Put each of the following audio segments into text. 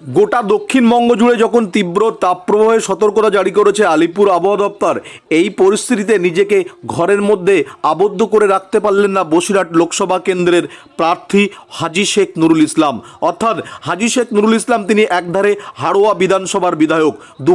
গোটা দক্ষিণবঙ্গ জুড়ে যখন তীব্র তাপপ্রবাহের সতর্কতা জারি করেছে আলিপুর আবহাওয়া দপ্তর, এই পরিস্থিতিতে নিজেকে ঘরের মধ্যে আবদ্ধ করে রাখতে পারলেন না বসিরহাট লোকসভা কেন্দ্রের প্রার্থী হাজি শেখ নুরুল ইসলাম। অর্থাৎ হাজি শেখ নুরুল ইসলাম তিনি একধারে হাড়োয়া বিধানসভার বিধায়ক। দু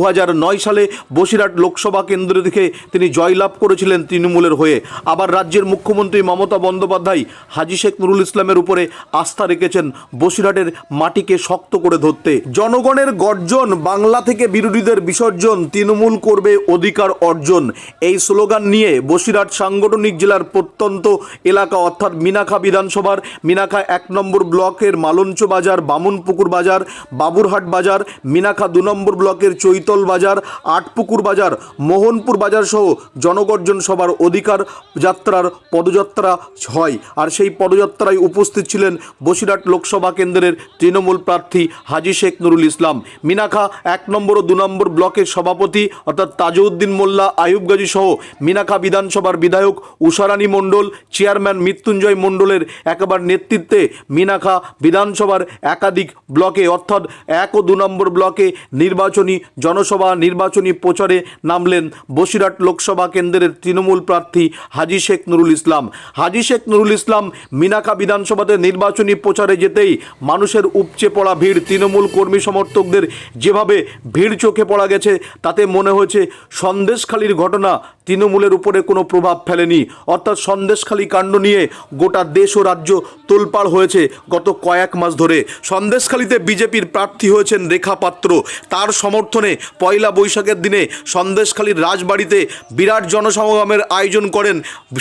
সালে বসিরহাট লোকসভা কেন্দ্র থেকে তিনি জয়লাভ করেছিলেন তৃণমূলের হয়ে। আবার রাজ্যের মুখ্যমন্ত্রী মমতা বন্দ্যোপাধ্যায় হাজি শেখ নুরুল ইসলামের উপরে আস্থা রেখেছেন বসিরহাটের মাটিকে শক্ত করে ধরতে। জনগণের গর্জন বাংলা থেকে বিরোধীদের বিসর্জন তৃণমূল করবে অধিকার অর্জন। এই স্লোগান নিয়ে বসিরহাট সাংগঠনিক জেলার প্রত্যন্ত এলাকা অর্থাৎ মিনাখা বিধানসভার, মিনাখা এক নম্বর ব্লকের মালঞ্চ বাজার, বামুনপুকুর বাজার, বাবুরহাট বাজার, মিনাখা দু নম্বর ব্লকের চৈতল বাজার, আটপুকুর বাজার, মোহনপুর বাজার সহ জনগর্জন সভার অধিকার যাত্রার পদযাত্রা হয়। আর সেই পদযাত্রায় উপস্থিত ছিলেন বসিরহাট লোকসভা কেন্দ্রের তৃণমূল প্রার্থী হাজি শেখ নুরুল ইসলাম। মিনাখা এক নম্বর ও দু নম্বর ব্লকের সভাপতি অর্থাৎ তাজউদ্দিন মোল্লা আয়ুব গাজী সহ মিনাখা বিধানসভার বিধায়ক উষারানী মণ্ডল, চেয়ারম্যান মৃত্যুঞ্জয় মণ্ডলের একেবার নেতৃত্বে মিনাখা বিধানসভার একাধিক ব্লকে অর্থাৎ এক ও দু নম্বর ব্লকে নির্বাচনী জনসভা, নির্বাচনী প্রচারে নামলেন বসিরহাট লোকসভা কেন্দ্রের তৃণমূল প্রার্থী হাজি শেখ নুরুল ইসলাম। হাজি শেখ নুরুল ইসলাম মিনাখা বিধানসভাতে নির্বাচনী প্রচারে যেতেই মানুষের উপচে পড়া ভিড় তৃণমূল কর্মী সমর্থকদের যেভাবে ভিড় চোখে পড়া গেছে, তাতে মনে হয়েছে সন্দেশখালির ঘটনা তৃণমূলের উপরে কোনো প্রভাব ফেলেনি। অর্থাৎ সন্দেশখালী কাণ্ড নিয়ে গোটা দেশ ও রাজ্য তোলপাড় হয়েছে গত কয়েক মাস ধরে। সন্দেশখালীতে বিজেপির প্রার্থী হয়েছেন রেখা পাত্র। তার সমর্থনে পয়লা বৈশাখের দিনে সন্দেশখালীর রাজবাড়িতে বিরাট জনসমাগমের আয়োজন করেন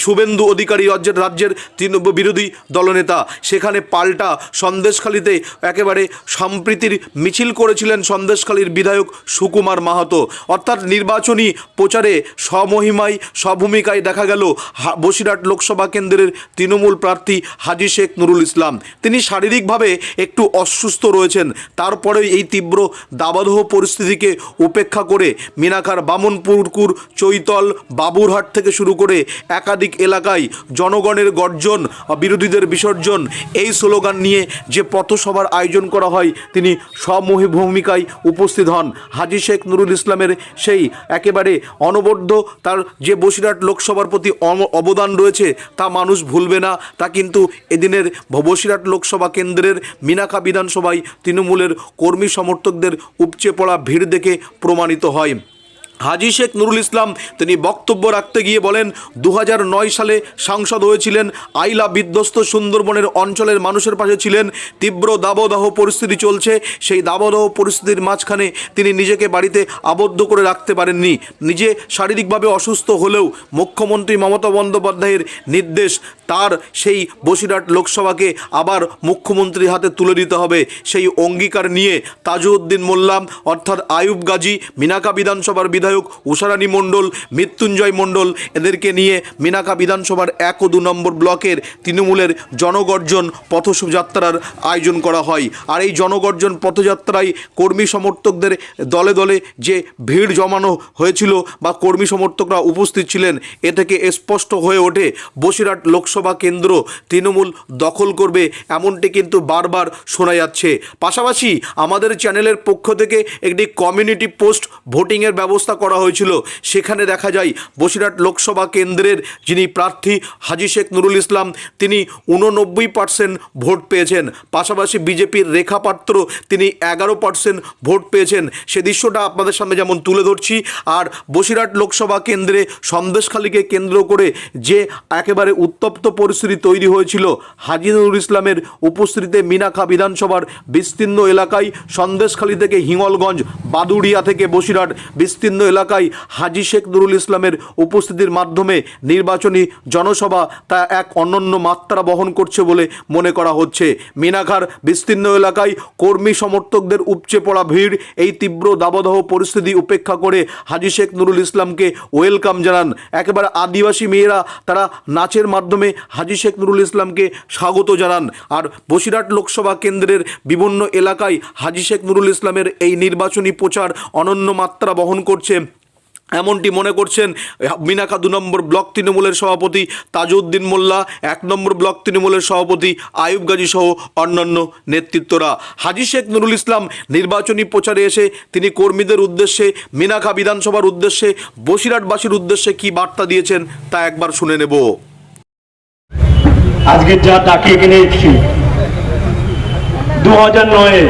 শুভেন্দু অধিকারী রাজ্যের রাজ্যের তৃণমূল বিরোধী দলনেতা। সেখানে পাল্টা সন্দেশখালীতে একেবারে সম্প্রীতির মিছিল করেছিলেন সন্দেশখালীর বিধায়ক সুকুমার মাহাতো। অর্থাৎ নির্বাচনী প্রচারে স্বমহিমায়, স্বভূমিকায় দেখা গেল বসিরহাট লোকসভা কেন্দ্রের তৃণমূল প্রার্থী হাজি শেখ নুরুল ইসলাম। তিনি শারীরিকভাবে একটু অসুস্থ রয়েছেন। তারপরেও এই তীব্র দাবাদহ পরিস্থিতিকে উপেক্ষা করে মিনাখার বামনপুরকুর, চৈতল, বাবুরহাট থেকে শুরু করে একাধিক এলাকায় জনগণের গর্জন, বিরোধীদের বিসর্জন, এই স্লোগান নিয়ে যে পথসভার আয়োজন করা হয়, তিনি স্বমহি ভূমিকায় উপস্থিত হন। হাজি শেখ নুরুল ইসলামের সেই একেবারে অনবদ্য, তার যে বসিরহাট লোকসভার প্রতি অবদান রয়েছে, তা মানুষ ভুলবে না। তা কিন্তু এদিনের বসিরহাট লোকসভা কেন্দ্রের মিনাখা বিধানসভায় তৃণমূলের কর্মী সমর্থকদের উপচে পড়া ভিড় দেখে প্রমাণিত হয়। হাজি শেখ নুরুল ইসলাম, তিনি বক্তব্য রাখতে গিয়ে বলেন দু সালে সাংসদ হয়েছিলেন আইলা বিধ্বস্ত সুন্দরবনের অঞ্চলের মানুষের পাশে ছিলেন, তীব্র দাবদাহ পরিস্থিতি চলছে, সেই দাবদাহ পরিস্থিতির মাঝখানে তিনি নিজেকে বাড়িতে আবদ্ধ করে রাখতে পারেননি। নিজে শারীরিকভাবে অসুস্থ হলেও মুখ্যমন্ত্রী মমতা বন্দ্যোপাধ্যায়ের নির্দেশ, তার সেই বসিরহাট লোকসভাকে আবার মুখ্যমন্ত্রীর হাতে তুলে দিতে হবে। সেই অঙ্গীকার নিয়ে তাজউদ্দিন মোল্লাম অর্থাৎ আয়ুব গাজী, মিনাকা বিধানসভার বিধায়ক উষারানী মণ্ডল, মৃত্যুঞ্জয় মণ্ডল, এদেরকে নিয়ে মিনাকা বিধানসভার এক ও দু নম্বর ব্লকের তৃণমূলের জনগর্জন পথযাত্রার আয়োজন করা হয়। আর এই জনগর্জন পথযাত্রায় কর্মী সমর্থকদের দলে দলে যে ভিড় জমানো হয়েছিল বা কর্মী সমর্থকরা উপস্থিত ছিলেন, এ থেকে স্পষ্ট হয়ে ওঠে, বসিরহাট লোকসভা কেন্দ্র তৃণমূল দখল করবে এমনটি কিন্তু বারবার শোনা যাচ্ছে। পাশাপাশি আমাদের চ্যানেলের পক্ষ থেকে একটি কমিউনিটি পোস্ট ভোটিংয়ের ব্যবস্থা করা হয়েছিল। সেখানে দেখা যায়, বসিরহাট লোকসভা কেন্দ্রের যিনি প্রার্থী হাজি শেখ নুরুল ইসলাম, তিনি উননব্বই পার্সেন্ট ভোট পেয়েছেন। পাশাপাশি বিজেপির রেখা পাত্র, তিনি এগারো পার্সেন্ট ভোট পেয়েছেন। সে দৃশ্যটা আপনাদের সামনে যেমন তুলে ধরছি, আর বসিরহাট লোকসভা কেন্দ্রে সন্দেশখালীকে কেন্দ্র করে যে একেবারে উত্তপ্ত পরিস্থিতি তৈরি হয়েছিল, হাজি নুরুল ইসলামের উপস্থিতিতে মিনাখা বিধানসভার বিস্তীর্ণ এলাকায়, সন্দেশখালী থেকে হিঙ্গলগঞ্জ, বাদুড়িয়া থেকে বসিরহাট বিস্তীর্ণ এলাকায় হাজি শেখ নুরুল ইসলামের উপস্থিতির মাধ্যমে নির্বাচনী জনসভা তা এক অনন্য মাত্রা বহন করছে বলে মনে করা হচ্ছে। মিনাখার বিস্তীর্ণ এলাকায় কর্মী সমর্থকদের উপচে পড়া ভিড়, এই তীব্র দাবদাহ পরিস্থিতি উপেক্ষা করে হাজি শেখ নুরুল ইসলামকে ওয়েলকাম জানান। একেবারে আদিবাসী মেয়েরা তারা নাচের মাধ্যমে হাজি শেখ নুরুল ইসলামকে স্বাগত জানান। আর বসিরহাট লোকসভা কেন্দ্রের বিভিন্ন এলাকায় হাজি শেখ নুরুল ইসলামের এই নির্বাচনী প্রচার অনন্য মাত্রা বহন করছে। এমনটি মনে করছেন মিনাখা দু নম্বর ব্লক তৃণমূলের সভাপতি তাজউদ্দিন মোল্লা, এক নম্বর ব্লক তৃণমূলের সভাপতি আয়ুব গাজী সহ অন্যান্য নেতৃত্বরা। হাজি শেখ নুরুল ইসলাম নির্বাচনী প্রচারে এসে তিনি কর্মীদের উদ্দেশ্যে মিনাখা বিধানসভার উদ্দেশ্যে, বসিরহাটবাসীর উদ্দেশ্যে কি বার্তা দিয়েছেন তা একবার শুনে নেব। আজকে যা ডাকে এখানে এসেছি দু হাজার নয়ে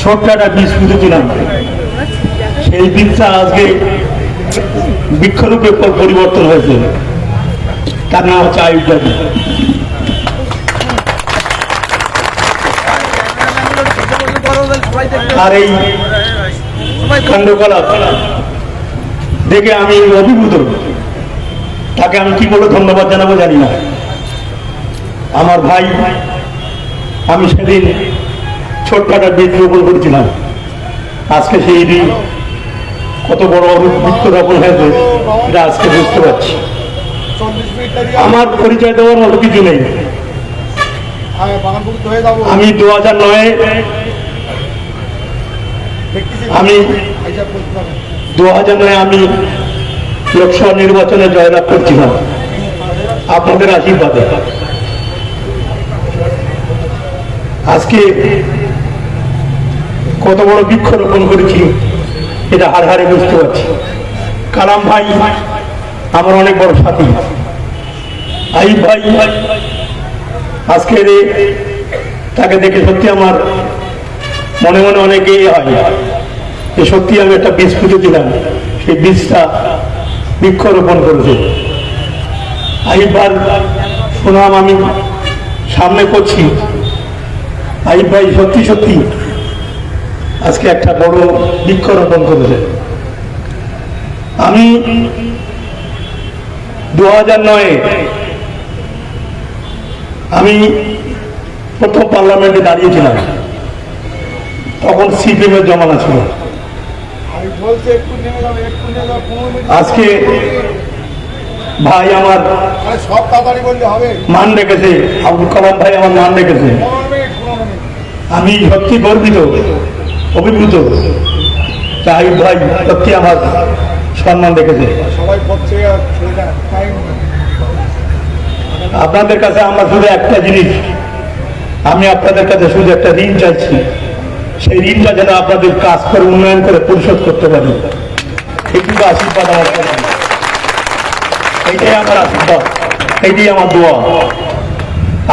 ছোট্ট একটা পুঁতেছিলাম সেই বীজটা আজকে বৃক্ষরূপে পরিবর্তন হয়েছে। তার নাম হচ্ছে আয়ুব আর এই কাণ্ডকলাপ দেখে আমি অভিভূত। তাকে আমি কি বলে ধন্যবাদ জানাব জানি না। আমার ভাই, আমি সেদিন ছোট্ট একটা বীজ রোপণ করেছিলাম। আজকে সেই দিন কত বড় বৃক্ষ রোপণ হয়েছে এটা আজকে বুঝতে পারছি। আমার পরিচয় দেওয়ার মতো কিছু নেই। আমি দু হাজার নয়ে, আমি দু হাজার নয়, আমি লোকসভা নির্বাচনে জয়লাভ করছিলাম। আপনাদের আশীর্বাদে। আজকে কত বড় বৃক্ষরোপণ করেছি। এটা হাড় হাড়ে বুঝতে পারছি। কালাম ভাই, আমার অনেক বড় সাথী। আইব ভাই আজকে তাকে দেখে সত্যি আমার মনে মনে অনেক হয়। যে সত্যি আমি একটা বীজ পুঁতে দিলাম, সেই বীজটা বৃক্ষরোপণ করেছে। আইবার সুনাম আমি সামনে করছি। আইব ভাই, সত্যি সত্যি আজকে একটা বড় বৃক্ষরোপণ করেছে আমি দু আমি প্রথম পার্লামেন্টে দাঁড়িয়েছিলাম। তখন সিপিএমের জমানা ছিল। আজকে ভাই আমার মান রেখেছে। আব্দুল কালাম ভাই আমার মান রেখেছে। আমি সত্যি গর্বিত অভিভূত। তাই ভাই সত্যি আমার সম্মান রেখেছে। আপনাদের কাছে আমার শুধু একটা জিনিস। আমি আপনাদের কাছে শুধু একটা ঋণ চাইছি। সেই ঋণটা যেন আপনাদের কাজ করে, উন্নয়ন করে পরিশোধ করতে পারি। এইটুকু আশীর্বাদ আমার এইটাই আমার আশীর্বাদ। এইটাই আমার দোয়া।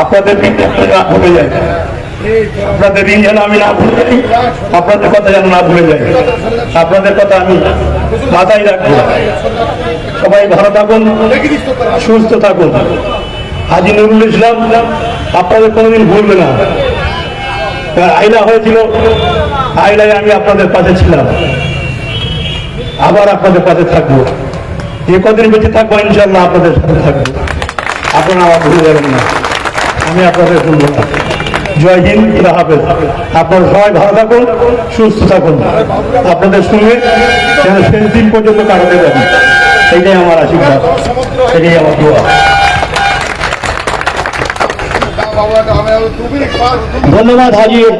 আপনাদের ঋণটা ভুলে যায়। আপনাদের ঋণ যেন আমি না ভুলে যাই, আপনাদের কথা যেন না ভুলে যাই। আপনাদের কথা আমি মাথায় রাখব। সবাই ভালো থাকুন, সুস্থ থাকুন। হাজি ইসলাম, আপনাদের কোনোদিন ভুলবে না। আইলা হয়েছিল আইলায় আমি আপনাদের পাশে ছিলাম। আবার আপনাদের পাশে থাকব। যে কদিন বেঁচে থাকব ইনশাল্লাহ আপনাদের সাথে থাকব। আপনারা আমার ভুলে যাবেন না। আমি আপনাদের না জয় হিন্দ হাফেজ। আপনারা সবাই ভালো থাকুন, সুস্থ থাকুন। আপনাদের সঙ্গে যেন শেষ দিন পর্যন্ত কাটাতে পারি। এটাই আমার আশীর্বাদ, এটাই আমার দোয়া। ধন্যবাদ, হাজির।